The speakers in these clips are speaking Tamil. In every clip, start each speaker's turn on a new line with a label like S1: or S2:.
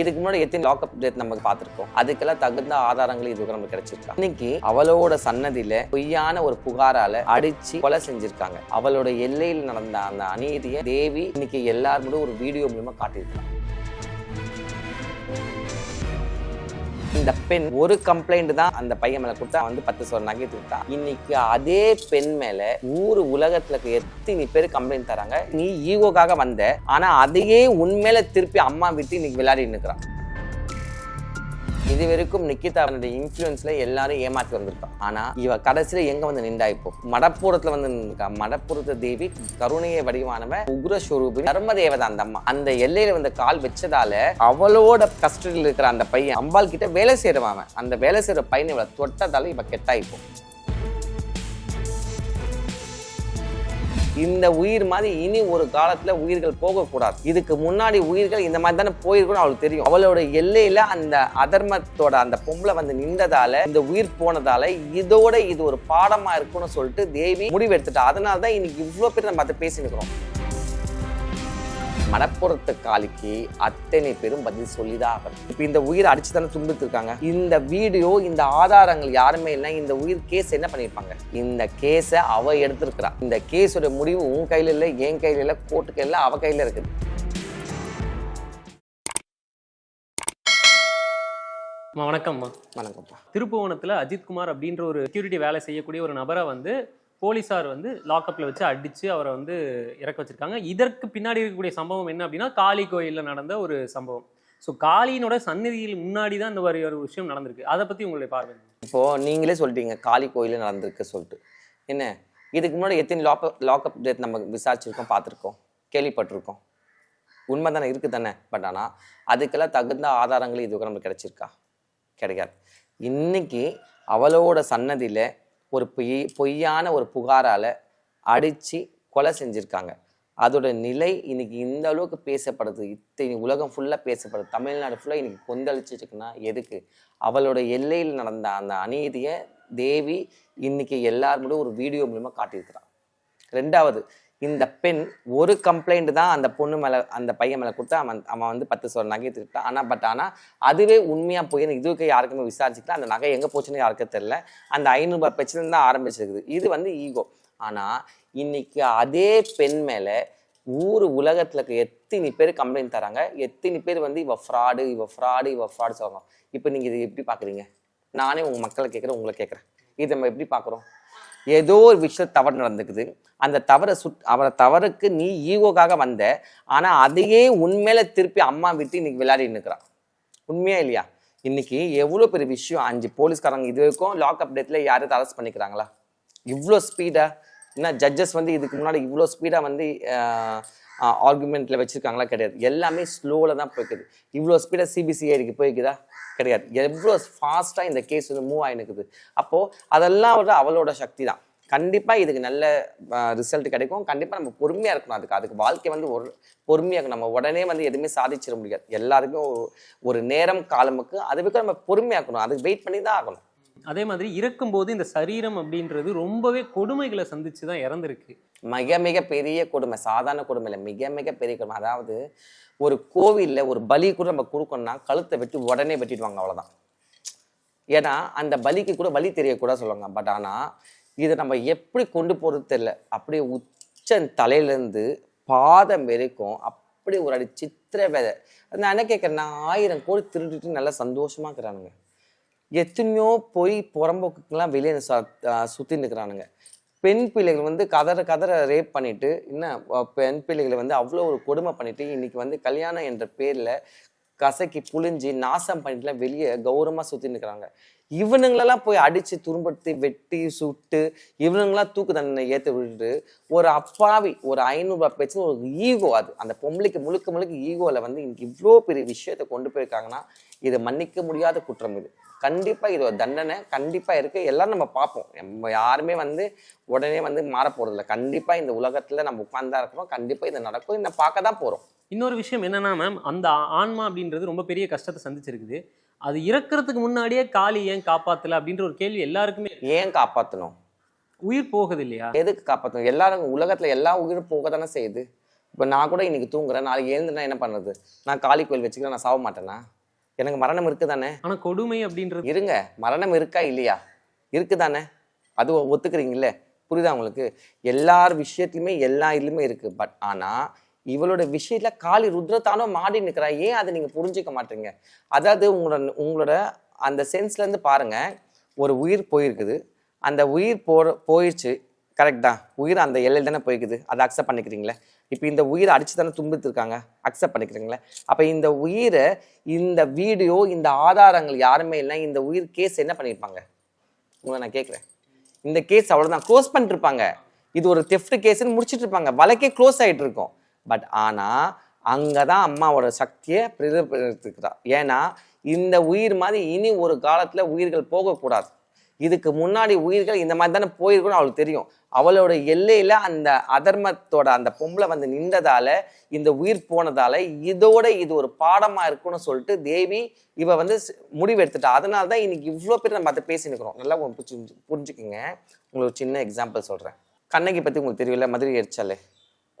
S1: இதுக்கு முன்னாடி எத்தனை லாக்அப் டேட் நம்ம பார்த்துருக்கோம்? அதுக்கெல்லாம் தகுந்த ஆதாரங்கள் இதுக்கு நமக்கு கிடைச்சிருக்கா? இன்னைக்கு அவளோட சன்னதியில பொய்யான ஒரு புகாரால அடிச்சு கொலை செஞ்சிருக்காங்க. அவளோட எல்லையில் நடந்த அந்த அநீதியை தேவி இன்னைக்கு எல்லாரும் ஒரு வீடியோ மூலமா காட்டியிருக்காங்க இந்த பெண் ஒரு கம்ப்ளைண்ட் தான் அந்த பையன் மேல கொடுத்தா வந்து பத்து சோறு நகை கொடுத்தான் இன்னைக்கு அதே பெண் மேல நூறு உலகத்துல இருக்க எத்தனை பேர் கம்ப்ளைண்ட் தராங்க? நீ ஈகோக்காக வந்த ஆனா அதையே உண்மையில திருப்பி அம்மா விட்டு இன்னைக்கு விளையாடி நிற்கிறான் இது வரைக்கும் நிக்கிதா அவனுடைய இன்ஃப்ளூயன்ஸ்ல எல்லாரும் ஏமாத்தி வந்திருக்கான். ஆனா இவ கடைசியில எங்க வந்து நின்றா இப்போ? மடப்புறத்துல வந்து நின்றுக்கா மடப்புறத்து தேவி கருணையை வடிவானவ உக்ர ஸ்வரூபி தர்ம தேவதா அந்த அம்மா. அந்த எல்லையில வந்து கால் வச்சதால அவளோட கஸ்டடியில் இருக்கிற அந்த பையன் அம்பாள் கிட்ட வேலை செய்யறவன் அந்த வேலை செய்யற பையனை இவளை தொட்டதால இவ கெட்டாயிப்போம் இந்த உயிர் மாதிரி இனி ஒரு காலத்துல உயிர்கள் போகக்கூடாது. இதுக்கு முன்னாடி உயிர்கள் இந்த மாதிரி தானே போயிருக்கணும் அவளுக்கு தெரியும். அவளோட எல்லையில அந்த அதர்மத்தோட அந்த பொம்பளை வந்து நின்றதால இந்த உயிர் போனதால இதோட இது ஒரு பாடமா இருக்கும்னு சொல்லிட்டு தேவி முடிவு எடுத்துட்டா அதனால தான் இன்னைக்கு இவ்வளோ பேர் நம்ம அதை பேசினுக்கிறோம். மணப்புறத்து காளிக்கு அத்தனை பேரும் பதில் சொல்லிதான் ஆகணும் இப்போ இந்த உயிரை அடிச்சு தானே துன்புத்திருக்காங்க இந்த வீடியோ இந்த ஆதாரங்கள் யாருமே இல்லை இந்த உயிர் கேஸ் என்ன பண்ணியிருப்பாங்க? இந்த கேஸை அவ எடுத்திருக்கிறா. இந்த கேஸோட முடிவு உன் கையில இல்லை என் கையில இல்லை கோர்ட்டு கையில அவ கையில இருக்குது.
S2: வணக்கம்மா.
S1: வணக்கம்ப்பா.
S2: திருப்புவனத்தில் அஜித்குமார் அப்படின்ற ஒரு செக்யூரிட்டி வேலை செய்யக்கூடிய ஒரு நபரை வந்து போலீஸார் வந்து லாக்அப்பில் வச்சு அடித்து அவரை வந்து இறக்க வச்சிருக்காங்க. இதற்கு பின்னாடி இருக்கக்கூடிய சம்பவம் என்ன அப்படின்னா காளி கோயிலில் நடந்த ஒரு சம்பவம். ஸோ காளியினோட சந்நிதியில் முன்னாடி தான் இந்த மாதிரி ஒரு விஷயம் நடந்திருக்கு. அதை பற்றி உங்களுடைய பார்வை
S1: இப்போது நீங்களே சொல்லிட்டீங்க காளி கோயிலில் நடந்திருக்கு சொல்லிட்டு. என்ன? இதுக்கு முன்னாடி எத்தனை லாக்அப் லாக்அப் டேட் நம்ம விசாரிச்சிருக்கோம் பார்த்துருக்கோம் கேள்விப்பட்டிருக்கோம். உண்மை தானே இருக்குது தானே பட் ஆனால் அதுக்கெல்லாம் தகுந்த ஆதாரங்கள் இதுக்கு நமக்கு கிடைச்சிருக்கா? கிடைக்காது. இன்னைக்கு அவளோட சன்னதியில் ஒரு பொய் பொய்யான ஒரு புகாரால் அடித்து கொலை செஞ்சுருக்காங்க. அதோட நிலை இன்னைக்கு இந்த அளவுக்கு பேசப்படுது. இத்தனை உலகம் ஃபுல்லாக பேசப்படுது. தமிழ்நாடு ஃபுல்லாக இன்னைக்கு கொந்தளிச்சிருக்குன்னா எதுக்கு? அவளோட எல்லையில் நடந்த அந்த அநீதியை தேவி இன்னைக்கு எல்லார் மூலம் ஒரு வீடியோ மூலிமா காட்டியிருக்கிறான். ரெண்டாவது இந்த பெண் ஒரு கம்ப்ளைண்ட் தான் அந்த பொண்ணு மேலே அந்த பையன் மேலே கொடுத்து அவன் அவன் வந்து பத்து சோறு நகை திருட்டான் ஆனால் பட் ஆனால் அதுவே உண்மையாக போய் இதுக்கு யாருக்குமே விசாரிச்சுக்கல. அந்த நகை எங்கே போச்சுன்னு யாருக்கும் தெரில அந்த ஐநூறுபா பிரச்சனை தான் ஆரம்பிச்சிருக்குது. இது வந்து ஈகோ ஆனால் இன்னைக்கு அதே பெண் மேலே ஊர் உலகத்தில் இருக்க எத்தனை பேர் கம்ப்ளைண்ட் தராங்க? எத்தனை பேர் வந்து இவ ஃப்ராடு இவ ஃப்ராடு இவ ஃப்ராடு சொல்கிறோம் இப்போ நீங்கள் இதை எப்படி பார்க்குறீங்க நானே உங்கள் மக்களை கேட்குறேன் உங்களை கேட்குறேன் இதை நம்ம எப்படி பார்க்குறோம் ஏதோ ஒரு விஷயம் தவறு நடந்துக்குது. அந்த தவறை சுட் அவரை தவறுக்கு நீ ஈகோக்காக வந்த ஆனால் அதையே உண்மையில திருப்பி அம்மா விட்டு இன்னைக்கு விளையாடி நிற்கிறான் உண்மையா இல்லையா? இன்னைக்கு எவ்வளோ பெரிய விஷயம் அஞ்சு போலீஸ்காரங்க இது வரைக்கும் லாக் அப் டேட்டில் யாரும் அரெஸ்ட் பண்ணிக்கிறாங்களா? இவ்வளோ ஸ்பீடாக என்ன ஜட்ஜஸ் வந்து இதுக்கு முன்னாடி இவ்வளோ ஸ்பீடாக வந்து ஆர்குமெண்ட்டில் வச்சுருக்காங்களா கிடையாது. எல்லாமே ஸ்லோவில் தான் போய்க்குது. இவ்வளோ ஸ்பீடாக சிபிசிஐடிக்கு போய்க்குதா? கிடையாது. எவ்வளோ ஃபாஸ்ட்டாக இந்த கேஸ் வந்து மூவ் ஆகினுக்குது அப்போது அதெல்லாம் வந்து அவளோட சக்தி தான் கண்டிப்பாக இதுக்கு நல்ல ரிசல்ட் கிடைக்கும். கண்டிப்பாக நம்ம பொறுமையாக இருக்கணும் அதுக்கு. அதுக்கு வாழ்க்கை வந்து ஒரு பொறுமையாக இருக்கணும். நம்ம உடனே வந்து எதுவுமே சாதிச்சிட முடியாது. எல்லாருக்கும் ஒரு- ஒரு நேரம் காலமுக்கு அதுக்கு நம்ம பொறுமையாக இருக்கணும். அதுக்கு வெயிட் பண்ணி தான் ஆகணும்.
S2: அதே மாதிரி இறக்கும்போது இந்த சரீரம் அப்படின்றது ரொம்பவே கொடுமைகளை சந்திச்சு தான் இறந்துருக்கு.
S1: மிக மிக பெரிய கொடுமை சாதாரண கொடுமை இல்லை மிக மிக பெரிய கொடுமை. அதாவது ஒரு கோவிலில் ஒரு பலி கூட நம்ம கொடுக்கணும்னா கழுத்தை வெட்டி உடனே வெட்டிடுவாங்க அவ்வளோதான் ஏன்னா அந்த பலிக்கு கூட வலி தெரியக்கூடாது சொல்லுவாங்க. பட் ஆனால் இதை நம்ம எப்படி கொண்டு போகிறது தெரியல. அப்படியே உச்சன் தலையிலேருந்து பாதம் வரைக்கும் அப்படி ஒரு அடி சித்திர வேதை நான் என்ன கேட்குறேன் ஆயிரம் கோடி திருட்டுட்டு நல்லா சந்தோஷமாக இருக்கிறானுங்க. எத்தனையோ போய் புறம்போக்குக்கெல்லாம் வெளியே சுற்றி நிற்கிறானுங்க பெண் பிள்ளைகள் வந்து கதற கதற ரேப் பண்ணிட்டு என்ன பெண் பிள்ளைகளை வந்து அவ்வளோ ஒரு கொடுமை பண்ணிட்டு இன்னைக்கு வந்து கல்யாணம் என்ற பேரில் கசக்கி புழிஞ்சு நாசம் பண்ணிட்டுலாம் வெளியே கௌரவமாக சுற்றி நிற்கிறாங்க இவனுங்களெல்லாம் போய் அடித்து துன்படுத்தி வெட்டி சுட்டு இவனுங்களாம் தூக்கு தண்டனை ஏற்ற விட்டு ஒரு அப்பாவி ஒரு ஐநூறுரூவா பேச்சு ஒரு ஈகோ அது. அந்த பொம்பளைக்கு முழுக்க முழுக்க ஈகோவில் வந்து இவ்வளோ பெரிய விஷயத்தை கொண்டு போயிருக்காங்கன்னா இது மன்னிக்க முடியாத குற்றம் இது. கண்டிப்பாக இது ஒரு தண்டனை கண்டிப்பாக இருக்குது எல்லாம் நம்ம பார்ப்போம். நம்ம யாருமே வந்து உடனே வந்து மாற போகிறதில்ல கண்டிப்பாக இந்த உலகத்தில் நம்ம உட்கார்ந்தா இருக்கிறோம். கண்டிப்பாக இது நடக்கும். இதை பார்க்க தான் போகிறோம்
S2: இன்னொரு விஷயம் என்னன்னா மேம் அந்த ஆன்மா அப்படின்றது ரொம்ப பெரிய கஷ்டத்தை சந்திச்சிருக்குது. அது இறக்குறதுக்கு முன்னாடியே காளி ஏன் காப்பாத்தல அப்படின்ற ஒரு கேள்வி எல்லாருக்குமே.
S1: ஏன் காப்பாற்றணும்
S2: உயிர் போகுது இல்லையா
S1: எதுக்கு காப்பாற்றணும் எல்லாரும் உலகத்துல எல்லா உயிரும் போக தானே செய்யுது. இப்போ நான் கூட இன்னைக்கு தூங்குறேன் நாளைக்கு எழுந்துனா என்ன பண்ணுறது நான் காளி கோயில் வச்சுக்கிறேன் நான் சாக மாட்டேனா? எனக்கு மரணம் இருக்கு தானே
S2: ஆனா கொடுமை அப்படின்றது
S1: இருங்க. மரணம் இருக்கா இல்லையா? இருக்கு தானே அது ஒத்துக்கிறீங்கல்ல? புரியுதா உங்களுக்கு? எல்லார் விஷயத்துலையுமே எல்லா இதுலையுமே இருக்கு. பட் ஆனா இவளோட விஷயத்துல காளி ருத்ரத்தானோ மாடி நிற்கிறா ஏன் அதை நீங்க புரிஞ்சுக்க மாட்டீங்க? அதாவது உங்களோட உங்களோட அந்த சென்ஸ்ல இருந்து பாருங்க. ஒரு உயிர் போயிருக்குது. அந்த உயிர் போற போயிடுச்சு கரெக்ட் தான். உயிர் அந்த எல்லையில் தானே போயிருக்குது அதை அக்செப்ட் பண்ணிக்கிறீங்களே. இப்போ இந்த உயிரை அடிச்சு தானே துன்புத்திருக்காங்க அக்செப்ட் பண்ணிக்கிறீங்களே. அப்போ இந்த உயிரை இந்த வீடியோ இந்த ஆதாரங்கள் யாருமே இல்லை இந்த உயிர் கேஸ் என்ன பண்ணியிருப்பாங்க? உங்களை நான் கேட்குறேன். இந்த கேஸ் அவ்வளோதான் க்ளோஸ் பண்ணிட்டுருப்பாங்க இது ஒரு தெஃப்ட் கேஸ்ன்னு முடிச்சிட்டு இருப்பாங்க. வழக்கே க்ளோஸ் ஆகிட்டு இருக்கும். பட் ஆனால் அங்கே தான் அம்மாவோட சக்தியை பிரதிபலித்துக்கிறா ஏன்னா இந்த உயிர் மாதிரி இனி ஒரு காலத்தில் உயிர்கள் போகக்கூடாது. இதுக்கு முன்னாடி உயிர்கள் இந்த மாதிரி தானே போயிருக்குன்னு அவளுக்கு தெரியும். அவளோட எல்லையில் அந்த அதர்மத்தோட அந்த பொம்பளை வந்து நின்றதால இந்த உயிர் போனதால இதோட இது ஒரு பாடமாக இருக்கும்னு சொல்லிட்டு தேவி இவ வந்து முடிவு முடிவெடுத்துட்டா. அதனால தான் இன்னைக்கு இவ்வளோ பேர் நம்ம அதை பேசி நிற்கிறோம் நல்லா புரிஞ்சு புரிஞ்சுக்குங்க. உங்களுக்கு சின்ன எக்ஸாம்பிள் சொல்கிறேன் கண்ணகி பற்றி உங்களுக்கு தெரியல மதுரை எரிச்சாலே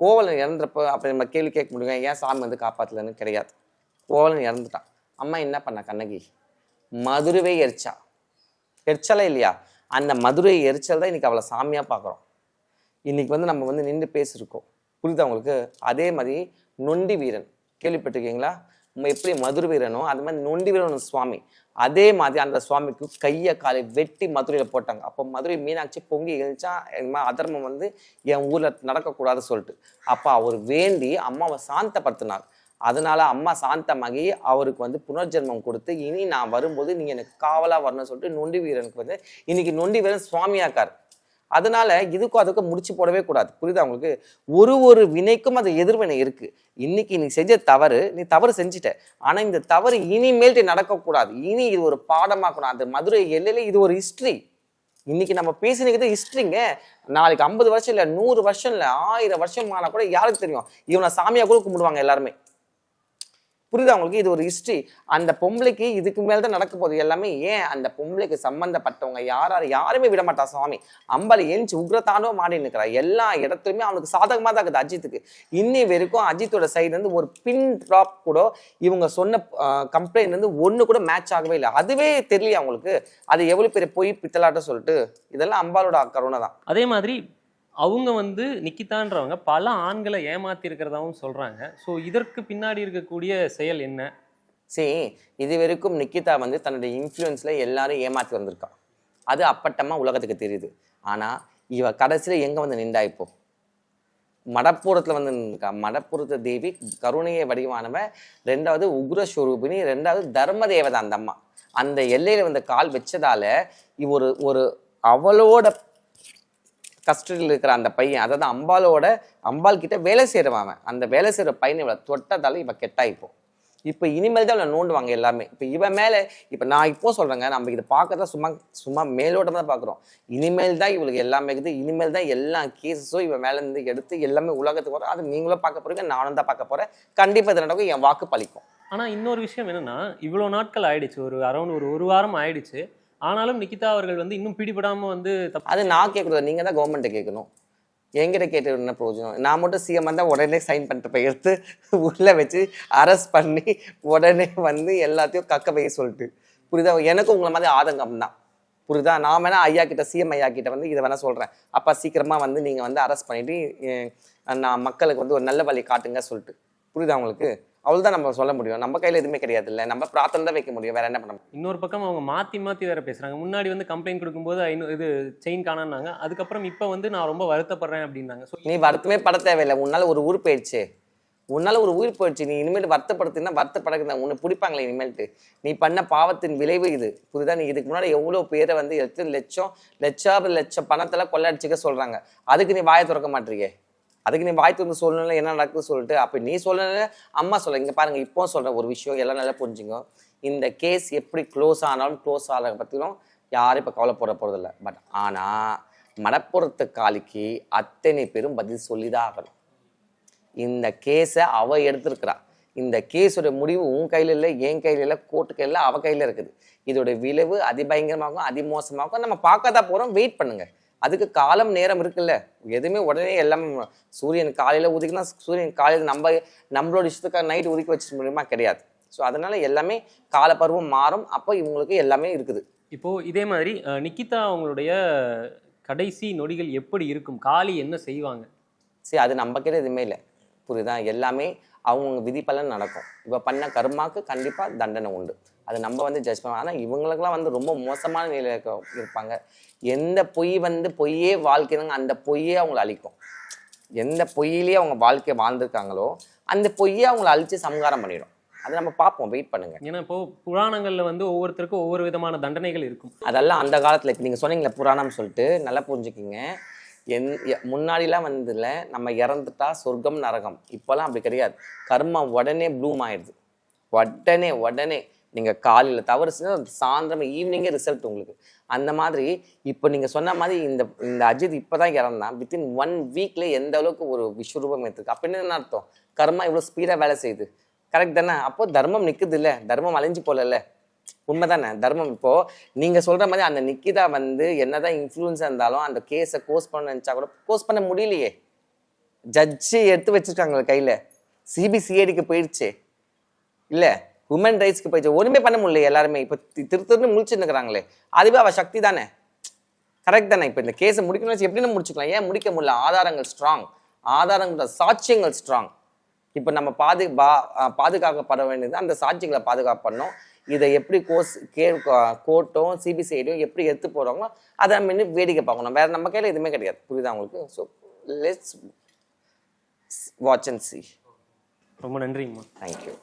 S1: கோவலன் இறந்துறப்போ அப்போ நம்ம கேள்வி கேட்க முடியும்? ஏன் சாமி வந்து காப்பாற்றலன்னு கிடையாது. கோவலன் இறந்துட்டான். அம்மா என்ன பண்ணா கண்ணகி? மதுரவே எரிச்சா. எரிச்சலே இல்லையா? அந்த மதுரை எரிச்சல் தான் இன்னைக்கு அவளை சாமியாக பார்க்குறோம். இன்னைக்கு வந்து நம்ம வந்து நின்று பேசியிருக்கோம். புரியுதா உங்களுக்கு? அதே மாதிரி நொண்டி வீரன். கேள்விப்பட்டிருக்கீங்களா? எப்படி மதுரை வீரனோ அது மாதிரி நொண்டி வீரன் சுவாமி. அதே மாதிரி அந்த சுவாமிக்கு கையை காலை வெட்டி மதுரையில் போட்டாங்க. அப்போ மதுரை மீனாட்சி பொங்கி எழுந்தா இந்த மாதிரி அதர்மம் வந்து என் ஊரில் நடக்கக்கூடாதுன்னு சொல்லிட்டு. அப்போ அவர் வேண்டி அம்மாவை சாந்தப்படுத்தினார். அதனால அம்மா சாந்தமாகி அவருக்கு வந்து புனர்ஜென்மம் கொடுத்து இனி நான் வரும்போது நீங்கள் எனக்கு காவலாக வரணும்னு சொல்லிட்டு நொண்டி வீரனுக்கு வந்து இன்னைக்கு நொண்டி வீரன் சுவாமியாக்கார். அதனால இதுக்கும் அதுக்கும் முடிச்சு போடவே கூடாது. புரியுதா உங்களுக்கு? ஒரு ஒரு வினைக்கும் அது எதிர்வினை இருக்கு. இன்னைக்கு நீ செஞ்ச தவறு நீ தவறு செஞ்சுட்ட. ஆனா இந்த தவறு இனிமேல் நடக்கக்கூடாது இனி இது ஒரு பாடமாக்கணும். அந்த மதுரை எல்லையில இது ஒரு ஹிஸ்டரி இன்னைக்கு நம்ம பேசினது ஹிஸ்டரிங்க நாளைக்கு ஐம்பது வருஷம் இல்லை நூறு வருஷம் இல்லை ஆயிரம் வருஷம் ஆனா கூட யாருக்கு தெரியும்? இவனை சாமியா கூட கும்பிடுவாங்க எல்லாருமே. புரியுதா உங்களுக்கு? இது ஒரு ஹிஸ்ட்ரி அந்த பொம்பளைக்கு இதுக்கு மேல தான் நடக்க போகுது எல்லாமே. ஏன்? அந்த பொம்பளைக்கு சம்பந்தப்பட்டவங்க யார் யார் யாருமே விட மாட்டா சுவாமி அம்பாள் ஏஞ்சி உக்ரத்தானோ மாடி நிற்கிறா எல்லா இடத்துலையுமே அவனுக்கு சாதகமாக தான் இருக்குது அஜித்துக்கு. இன்னி வரைக்கும் அஜித்தோட சைடு ஒரு பின் ட்ராப் கூட இவங்க சொன்ன கம்ப்ளைண்ட் வந்து ஒன்று கூட மேட்ச் ஆகவே இல்லை. அதுவே தெரியல அவங்களுக்கு அது எவ்வளோ பெரிய பொய் பித்தலாட்டம் சொல்லிட்டு இதெல்லாம் அம்பாளோட கருணை தான்.
S2: அதே மாதிரி அவங்க வந்து நிக்கிதான்றவங்க பல ஆண்களை ஏமாத்தி இருக்கிறதாவும் சொல்றாங்க. ஸோ இதற்கு பின்னாடி இருக்கக்கூடிய செயல் என்ன?
S1: சரி இது வரைக்கும் நிக்கிதா வந்து தன்னுடைய இன்ஃப்ளூயன்ஸில் எல்லாரும் ஏமாற்றி வந்திருக்கா. அது அப்பட்டமாக உலகத்துக்கு தெரியுது. ஆனால் இவ கடைசியில் எங்கே வந்து நின்றா இப்போ? மடப்புறத்தில் வந்து நின்றுக்கா மடப்புறத்து தேவி கருணையை வடிவானவ ரெண்டாவது உக்ரஸ்வரூபிணி ரெண்டாவது தர்ம தேவதை அந்த அம்மா. அந்த எல்லையில் வந்து கால் வச்சதால இவ ஒரு ஒரு அவளோட கஸ்டடியில் இருக்கிற அந்த பையன் அதாவது அம்பாலோட அம்பாள் கிட்ட வேலை செய்கிறவன் அவன். அந்த வேலை செய்கிற பையனை இவளை தொட்டதால இவ கெட்டாயிப்போம் இப்போ இப்போ இனிமேல் தான் இவளை நோண்டுவாங்க எல்லாமே இப்போ இவன் மேலே இப்போ நான் இப்போ சொல்கிறேங்க நம்ம இதை பார்க்க சும்மா சும்மா மேலோட்டமாக தான் பார்க்குறோம் இனிமேல் தான் இவளுக்கு எல்லாமே இருக்குது. இனிமேல் தான் எல்லா கேஸஸும் இவன் மேலேருந்து எடுத்து எல்லாமே உலகத்துக்கு வரும். அது நீங்களும் பார்க்க போகிறீங்க நானும் தான் பார்க்க போகிறேன் கண்டிப்பாக இது நடக்கும். என் வாக்கு பழிக்கும்.
S2: ஆனால் இன்னொரு விஷயம் என்னென்னா இவ்வளோ நாட்கள் ஆயிடுச்சு. ஒரு அரௌண்ட் ஒரு ஒரு வாரம் ஆயிடுச்சு. ஆனாலும் நிக்கிதா அவர்கள் வந்து இன்னும் பிடிபடாம வந்து
S1: அது நான் கேட்கறது நீங்கள் தான் கவர்மெண்ட்டை கேட்கணும் எங்கிட்ட கேட்டு என்ன பிரயோஜனம்? நான் மட்டும் சிஎம் தான் உடனே சைன் பண்ணிட்டு போய் எடுத்து உள்ளே வச்சு அரெஸ்ட் பண்ணி உடனே வந்து எல்லாத்தையும் கக்க வைக்க சொல்லிட்டு. புரியுதா? எனக்கும் உங்களை மாதிரி ஆதங்கம் தான். புரியுதா? நான் வேணா ஐயா கிட்ட சிஎம் ஐயா கிட்ட வந்து இதை வேணா சொல்கிறேன் அப்பா சீக்கிரமாக வந்து நீங்கள் வந்து அரெஸ்ட் பண்ணிட்டு நான் மக்களுக்கு வந்து ஒரு நல்ல வழி காட்டுங்க சொல்லிட்டு. புரியுதா உங்களுக்கு? அவ்வளோதான் நம்ம சொல்ல முடியும். நம்ம கையில் எதுவுமே கிடையாது இல்லை நம்ம பிரார்த்தனை தான் வைக்க முடியும். வேற என்ன பண்ண முடியும்?
S2: இன்னொரு பக்கம் அவங்க மாத்தி மாத்தி வேற பேசுறாங்க. முன்னாடி வந்து கம்ப்ளைண்ட் கொடுக்கும்போது ஐநூ இது செயின் காணான்னாங்க. அதுக்கப்புறம் இப்போ வந்து நான் ரொம்ப வருத்தப்படுறேன் அப்படின்னாங்க. ஸோ
S1: நீ வருத்தமே பட தேவையில்லை. உன்னால ஒரு உயிர் போயிடுச்சு. உன்னால ஒரு உயிர் போயிடுச்சு. நீ இனிமேல் வருத்தப்படுத்தினா வருத்தப்படக்குதான் உன்னை பிடிப்பாங்களே இனிமேல்ட்டு. நீ பண்ண பாவத்தின் விளைவு இது. புரியுதா? நீ இதுக்கு முன்னாடி எவ்வளோ பேரை வந்து எத்தனை லட்சம் லட்சாப லட்சம் பணத்தெல்லாம் கொள்ளடிச்சுக்க சொல்றாங்க. அதுக்கு நீ வாயை திறக்க மாட்டீங்க அதுக்கு நீ வாய் திறந்து சொல்லணும்ல என்ன நடக்குதுன்னு சொல்லிட்டு அப்போ நீ சொல்லல அம்மா சொல்ல. இங்க பாருங்க இப்போ சொல்கிற ஒரு விஷயம் எல்லாம் நல்லா புரிஞ்சுங்க இந்த கேஸ் எப்படி க்ளோஸ் ஆனாலும் க்ளோஸ் ஆக பற்றிலும் யாரும் இப்போ கவலைப்பட போகிறதில்ல பட் ஆனால் மடப்புறத்து காலிக்கு அத்தனை பேரும் பதில் சொல்லி தான் ஆகணும். இந்த கேஸை அவ எடுத்திருக்கிறா. இந்த கேஸோட முடிவு உன் கையில் இல்லை என் கையில் இல்லை கோர்ட்டு கையில் அவ கையில் இருக்குது. இதோட விளைவு அதிபயங்கரமாகவும் அதிமோசமாகவும் நம்ம பார்க்க தான் போகிறோம் வெயிட் பண்ணுங்க. அதுக்கு காலம் நேரம் இருக்குல்ல. எதுவுமே உடனே எல்லாமே சூரியன் காலையில் உதிக்கினா சூரியன் காலையில் நம்ம நம்மளோட இஷ்டத்துக்கு நைட் உதிக்க வச்சிட முடியுமா? கிடையாது. ஸோ அதனால எல்லாமே காலப்பருவம் மாறும். அப்போ இவங்களுக்கு எல்லாமே இருக்குது.
S2: இப்போ இதே மாதிரி நிக்கிதா அவங்களுடைய கடைசி நொடிகள் எப்படி இருக்கும்? காளி என்ன செய்வாங்க?
S1: சரி அது நம்ம கிட்ட எதுவுமே இல்லை. புரியுதா? எல்லாமே அவங்க விதி பலன் நடக்கும். இப்போ பண்ண கர்மாக்கு கண்டிப்பாக தண்டனை உண்டு. அது நம்ம வந்து ஜட்ஜ் பண்ண ஆனால் இவங்களுக்குலாம் வந்து ரொம்ப மோசமான நிலையில இருக்க- இருப்பாங்க. எந்த பொய் வந்து பொய்யே வாழ்க்கைதாங்க அந்த பொய்யே அவங்கள அழிக்கும். எந்த பொய்யிலேயே அவங்க வாழ்க்கையை வாழ்ந்திருக்காங்களோ அந்த பொய்யை அவங்கள அழிச்சு சம்ஹாரம் பண்ணிடும். அதை நம்ம பார்ப்போம். வெயிட் பண்ணுங்க.
S2: ஏன்னா இப்போ புராணங்கள்ல வந்து ஒவ்வொருத்தருக்கும் ஒவ்வொரு விதமான தண்டனைகள் இருக்கும்.
S1: அதெல்லாம் அந்த காலத்தில் இப்போ நீங்கள் சொன்னீங்களே புராணம் சொல்லிட்டு நல்லா புரிஞ்சுக்கிங்க. என் முன்னாடிலாம் வந்ததில் நம்ம இறந்துட்டா சொர்க்கம் நரகம். இப்போலாம் அப்படி கிடையாது. கர்மம் உடனே ப்ளூம் ஆயிடுது. உடனே உடனே நீங்கள் காலையில் தவறு செஞ்சால் சாயந்தரம் ஈவினிங்கே ரிசல்ட் உங்களுக்கு. அந்த மாதிரி இப்போ நீங்கள் சொன்ன மாதிரி இந்த இந்த அஜித் இப்போ தான் இறந்தான். வித்தின் ஒன் வீக்கில் எந்த அளவுக்கு ஒரு விஸ்வரூபம் எடுத்துருக்கு அப்படின்னு என்ன அர்த்தம்? கர்மா இவ்வளோ ஸ்பீடாக வேலை செய்யுது. கரெக்ட் தானே? அப்போ தர்மம் நிற்குது இல்லை தர்மம் அழிஞ்சு போகல உண்மைதானே? தர்மம். இப்போ நீங்க சொல்ற மாதிரி அந்த நிக்கிதா வந்து என்னதான் இன்ஃப்ளூயன்ஸ் இருந்தாலும் அந்த கேஸை கோஸ் பண்ண நினைச்சா கூட கோஸ் பண்ண முடியலையே. ஜட்ஜி எடுத்து வச்சிருக்காங்க கையில. சிபிசிஐடிக்கு போயிடுச்சு இல்ல உமன் ரைட்ஸ்க்கு போயிடுச்சு ஒண்ணுமே பண்ண முடியல எல்லாருமே. இப்போ தி- திரு திருன்னு இருக்கிறாங்களே அதுவே அவ சக்தி தானே? கரெக்ட் தானே? இப்போ இந்த கேஸை முடிக்கணும்னு வச்சு எப்படின்னு முடிச்சுக்கலாம். ஏன் முடிக்க முடியல? ஆதாரங்கள் ஸ்ட்ராங் ஆதாரங்கள் சாட்சியங்கள் ஸ்ட்ராங் இப்போ நம்ம பாது பா பாதுகாக்கப்பட வேண்டியது அந்த சாட்சியங்களை பண்ணோம் இதை எப்படி கோர்ஸ் கே கோர்ட்டும் சிபிசிஐடியும் எப்படி எடுத்து போகிறாங்களோ அதை நம்ம வேடிக்கை பார்க்கணும். வேற நம்ம கையில் எதுவுமே கிடையாது. புரியுதா உங்களுக்கு? So let's watch and see
S2: ரொம்ப நன்றிங்கம்மா.
S1: Thank you